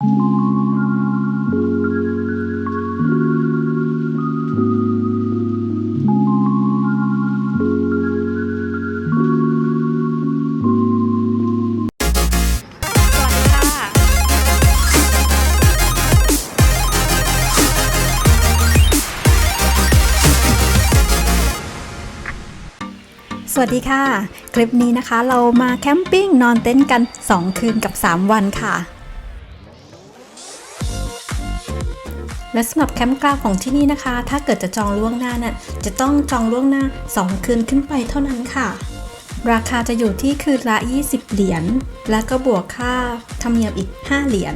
สวัสดีค่ะสวัสดีค่ะ คลิปนี้นะคะเรามาแคมปิ้งนอนเต็นท์กัน 2 คืนกับ 3 วันค่ะ และสำหรับแคมป์กลางของที่นี่นะคะ ถ้าเกิดจะจองล่วงหน้าน่ะจะต้องจองล่วงหน้า 2 คืนขึ้นไปเท่านั้นค่ะ ราคาจะอยู่ที่คืนละ 20 เหรียญ และก็บวกค่าธรรมเนียมอีก 5 เหรียญ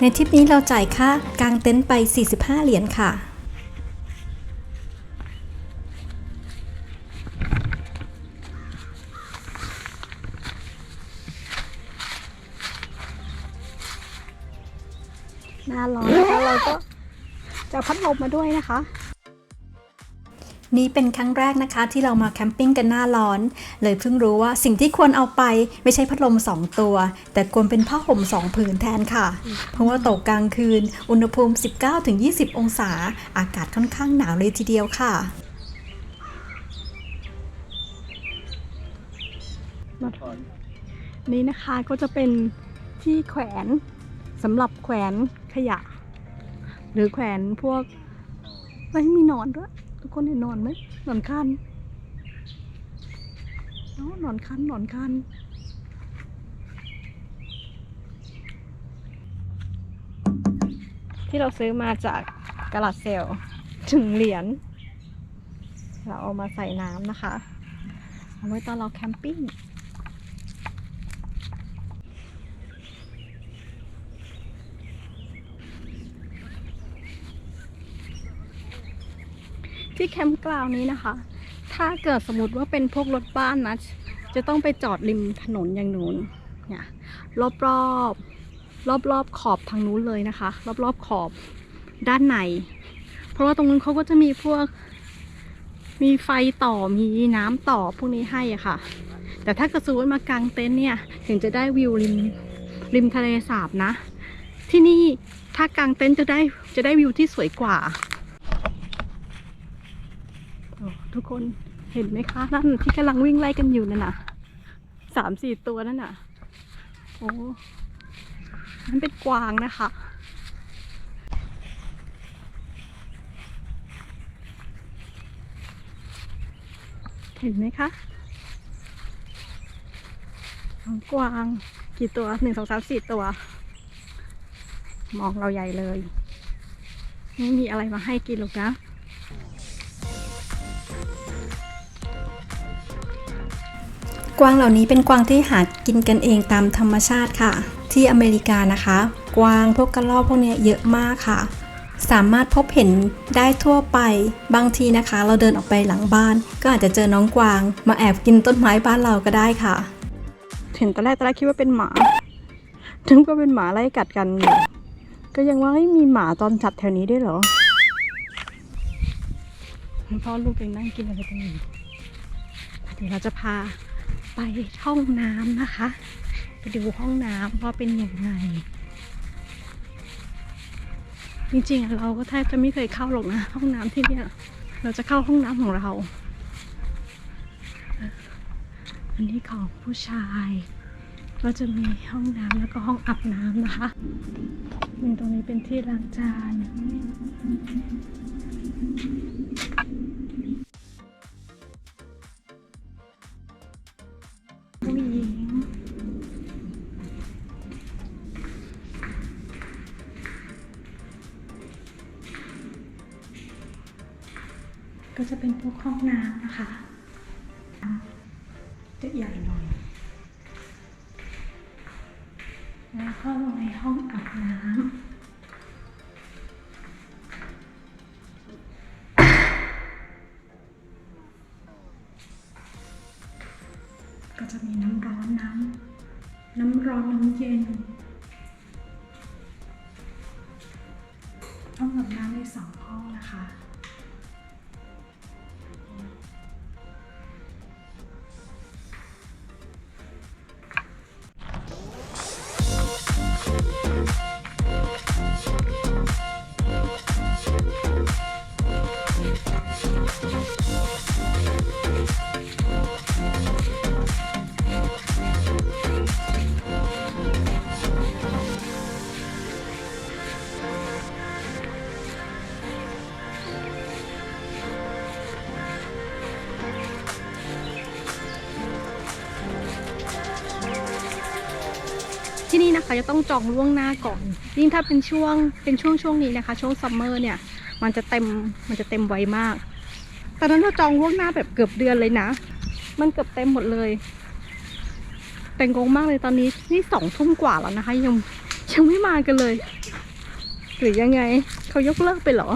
ในทริปนี้เราจ่ายค่ากางเต็นท์ไป 45 เหรียญค่ะหน้าร้อนแล้วเราก็ จะเอาพัดลมมาด้วยนะคะ นี่เป็นครั้งแรกนะคะ ที่เรามาแคมปิ้งกันหน้าร้อน เลยเพิ่งรู้ว่าสิ่งที่ควรเอาไปไม่ใช่พัดลม 2 ตัว แต่ควรเป็นผ้าห่ม2ผืนแทนค่ะ เพราะว่าตกกลางคืน อุณหภูมิ 19-20 องศา อากาศค่อนข้างหนาวเลยทีเดียวค่ะนี่นะคะก็จะเป็นที่แขวนสำหรับแขวนขยะห รือแขวนพวกไม่มีนอนด้วยทุกคนเห็นนอนไหมนอนคันนอนคันนอนคันที่เราซื้อมาจากกระลาดเซลถึงเหรียญเราเอามาใส่น้ำนะคะ เอาไว้ตอนเราแคมปิ้ง ที่แคมป์กลาวนี้นะคะ ถ้าเกิดสมมติว่าเป็นพวกรถบ้านนะ จะต้องไปจอดริมถนนอย่างนู้นเนี่ยรอบรอบรอบรอบขอบทางนู้นเลยนะคะ รอบรอบขอบด้านใน เพราะว่าตรงนู้นเขาก็จะมีพวก มีไฟต่อมีน้ำต่อพวกนี้ให้อะค่ะ แต่ถ้าเกิดสมมติมากางเต็นท์เนี่ยถึงจะได้วิวริมริมทะเลสาบนะ ที่นี่ถ้ากางเต็นท์จะได้จะได้วิวที่สวยกว่า โอ้ ทุกคนเห็นไหมคะนั่นที่กำลังวิ่งไล่กันอยู่นั่นน่ะสามสี่ตัวนั่นน่ะ โอ้นั่นเป็นกวางนะคะเห็นไหมคะกวางกี่ตัวหนึ่งสองสามสี่ตัว มองเราใหญ่เลย ไม่มีอะไรมาให้กินหรอกนะ กวางเหล่านี้เป็นกวางที่หากินกันเองตามธรรมชาติค่ะ ที่อเมริกานะคะ กวางพวกกระรอกพวกเนี้ยเยอะมากค่ะ สามารถพบเห็นได้ทั่วไปบางทีนะคะ เราเดินออกไปหลังบ้าน ก็อาจจะเจอน้องกวาง มาแอบกินต้นไม้บ้านเราก็ได้ค่ะ เห็นตอนแรกตอนแรกคิดว่าเป็นหมาถึงก็เป็นหมาไล่กัดกันอยู่ก็ยังว่าเฮ้ยมีหมาตอนจัดแถวนี้ด้วยเหรอพ่อลูกยังนั่งกินอะไรกันอยู่เดี๋ยวเราจะพา ไปห้องน้ำนะคะ ไปดูห้องน้ำว่าเป็นยังไง จริงๆ เราก็แทบจะไม่เคยเข้าหรอกนะ ห้องน้ำที่เนี่ย เราจะเข้าห้องน้ำของเรา อันนี้ของผู้ชาย ก็จะมีห้องน้ำแล้วก็ห้องอาบน้ำนะคะ มีตรงนี้เป็นที่ล้างจาน จะเป็นพวกห้องน้ำนะคะจะใหญ่หน่อย แล้วก็ลงในห้องอาบน้ำก็จะมีน้ำร้อนน้ำน้ำร้อนน้ำเย็นห้องอาบน้ำมีสองห้องนะคะ นะคะจะต้องจองล่วงหน้าก่อนยิ่งถ้าเป็นช่วงเป็นช่วงช่วงนี้นะคะ ช่วงซัมเมอร์เนี่ยมันจะเต็มมันจะเต็มไวมากตอนนั้นเราจองล่วงหน้าแบบเกือบเดือนเลยนะ มันเกือบเต็มหมดเลย แต่งงมากเลยตอนนี้นี่สองทุ่มกว่าแล้วนะคะ ยังยังไม่มากันเลย หรือยังไงเขายกเลิกไปเหรอ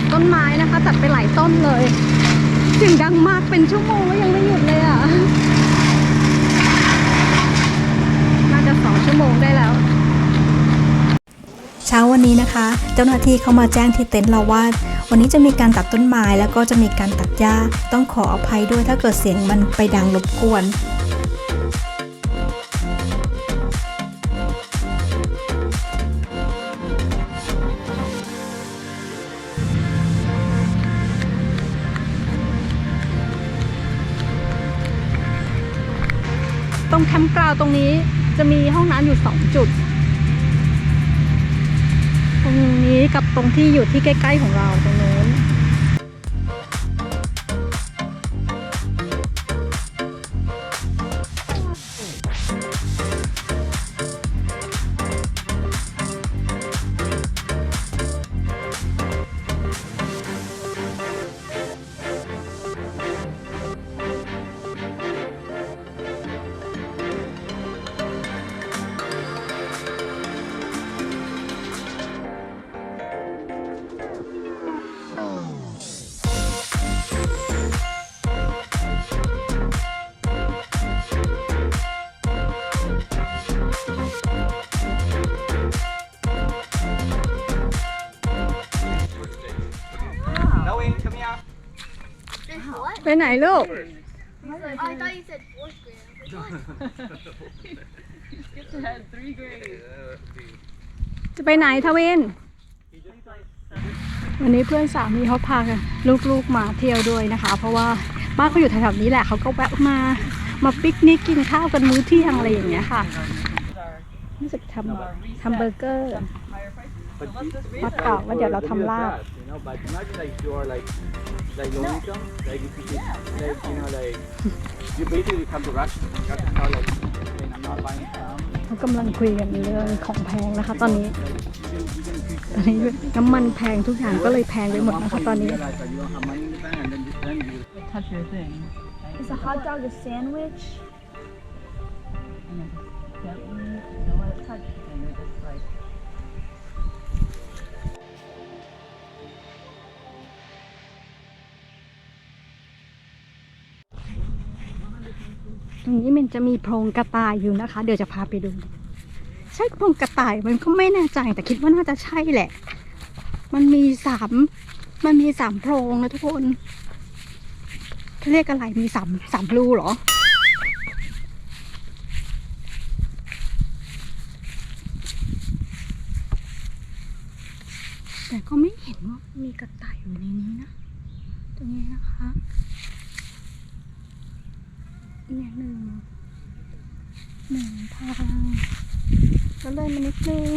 ตัดต้นไม้นะคะ ตัดไปหลายต้นเลยเสียงดังมากเป็นชั่วโมงแล้วยังไม่หยุดเลยอะน่าจะสองชั่วโมงได้แล้ว เช้าวันนี้นะคะ เจ้าหน้าที่เขามาแจ้งที่เต็นท์เราว่า วันนี้จะมีการตัดต้นไม้แล้วก็จะมีการตัดหญ้า ต้องขออภัยด้วยถ้าเกิดเสียงมันไปดังรบกวน รงแคมป์กราวตรงนี้จะมีห้องน้ำอยู่สองจุด ตรงนี้กับตรงที่อยู่ที่ใกล้ ๆ ของเราตรงนี้ ไปไหนลูก Oh, I thought you said fourth grade. I was like, จะไปไหนทวินวันนี้เพื่อนสามีเขาพากันลูกๆมาเที่ยวด้วยนะคะ เพราะว่าบ้านเขาอยู่แถวๆนี้แหละเขาก็แวะมามาปิกนิกกินข้าวกันมื้อเที่ยงอะไรอย่างเงี้ยค่ะรู้สึกทำทำเบอร์เกอร์ But you- มัดกรอบแล้วเดี๋ยวเราทำลาบ You know, but imagine like you are like like low income, like if you could, like you know like you basically come to Russia, Russia car like saying I'm not buying some. เขากำลังคุยกันเรื่องของแพงนะคะ ตอนนี้ Like you can, you can increase ตอนนี้น้ำมันแพงทุกอย่างก็เลยแพงไปหมด At one นะคะ point ตอน you นี้ realize that you don't have money in the bank, and then just then you touch your thing. Is a hot dog a sandwich? ตรงนี้มันจะมีโพรงกระต่ายอยู่นะคะ เดี๋ยวจะพาไปดู ใช่โพรงกระต่ายมันก็ไม่แน่ใจแต่คิดว่าน่าจะใช่แหละ มันมีสามมันมีสามโพรงนะทุกคนเขาเรียกอะไรมีสามสามรูเหรอแต่ก็ไม่เห็นว่ามีกระต่ายอยู่ในนี้นะ ตรงนี้นะคะ เนี่ยหนึ่งหนึ่งทางแล้วเลยมานิดนึง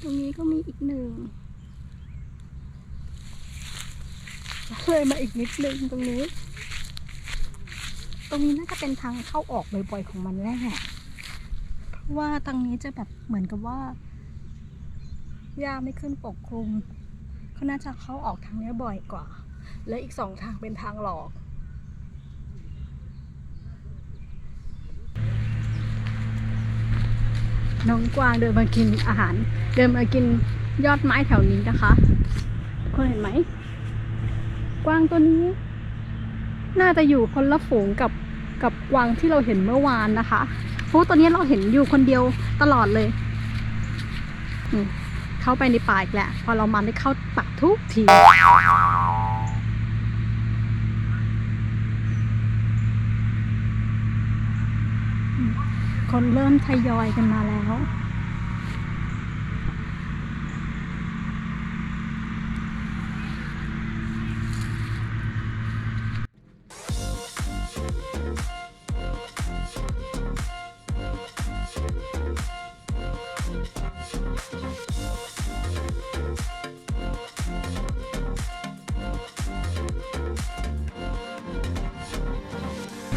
ตรงนี้ก็มีอีกหนึ่งแล้วเลยมาอีกนิดนึงตรงนี้ ตรงนี้น่าจะเป็นทางเข้าออกบ่อยๆของมันแน่เพราะว่าทางนี้จะแบบเหมือนกับว่าหญ้าไม่ขึ้นปกคลุมเขาน่าจะเข้าออกทางนี้บ่อยกว่า และอีกสองทางเป็นทางหลอกน้องกวางเดินมากินอาหาร เดินมากินยอดไม้แถวนี้นะคะคนเห็นไหม กวางตัวนี้ น่าจะอยู่คนละฝูงกับกับกวางที่เราเห็นเมื่อวานนะคะเพราะว่ตัวนี้เราเห็นอยู่คนเดียวตลอดเลยเข้าไปในป่าอีกแหละ พอเรามาได้เข้าป่าทุกที คนเริ่มทยอยกันมาแล้ว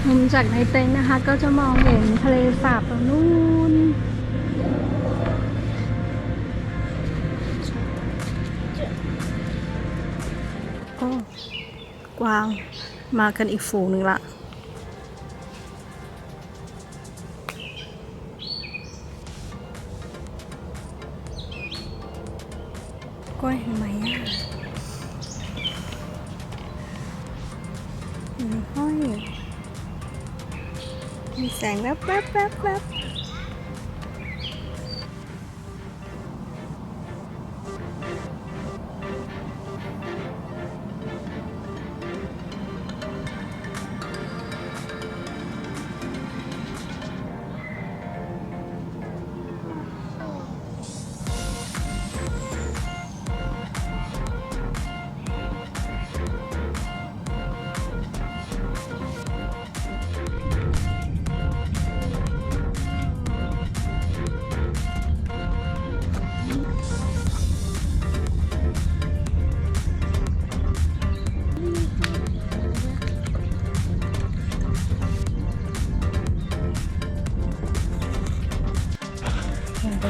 มุมจากในเต็นท์นะคะ ก็จะมองเห็นทะเลสาบตรงนู้นโอ้กวางมากันอีกฝูงหนึ่งละก้อยเห็นไหมอะ แสงแวบแวบแวบแวบ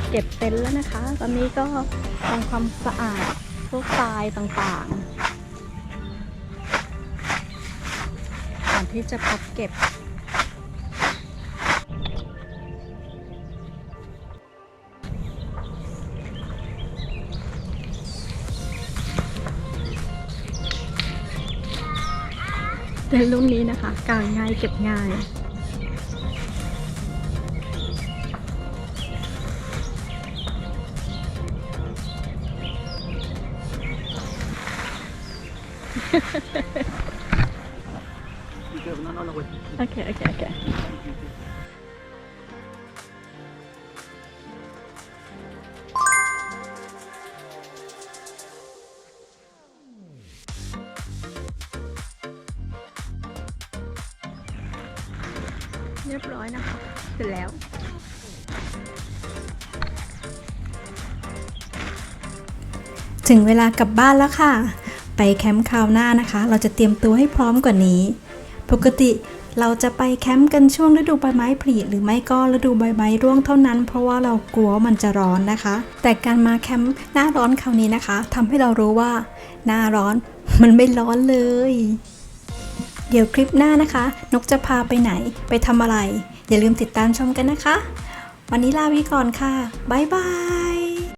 เก็บเต็นท์แล้วนะคะ ตอนนี้ก็ทำความสะอาดพวกทรายต่างๆ ก่อนที่จะพับเก็บเต็นท์รุ่นนี้นะคะกางง่ายเก็บง่าย No, no, no, wait. โอเคโอเคโอเคเรียบร้อยนะคะเสร็จแล้ว ถึงเวลากลับบ้านแล้วค่ะ ไปแคมป์คราวหน้านะคะ เราจะเตรียมตัวให้พร้อมกว่านี้ ปกติเราจะไปแคมป์กันช่วงฤดูใบไม้ผลิหรือไม่ก็ฤดูใบไม้ร่วงเท่านั้น เพราะว่าเรากลัวมันจะร้อนนะคะ แต่การมาแคมป์หน้าร้อนคราวนี้นะคะทำให้เรารู้ว่า หน้าร้อนมันไม่ร้อนเลย เดี๋ยวคลิปหน้านะคะ นกจะพาไปไหนไปทำอะไร อย่าลืมติดตามชมกันนะคะ วันนี้ลาไปก่อนค่ะบ๊ายบาย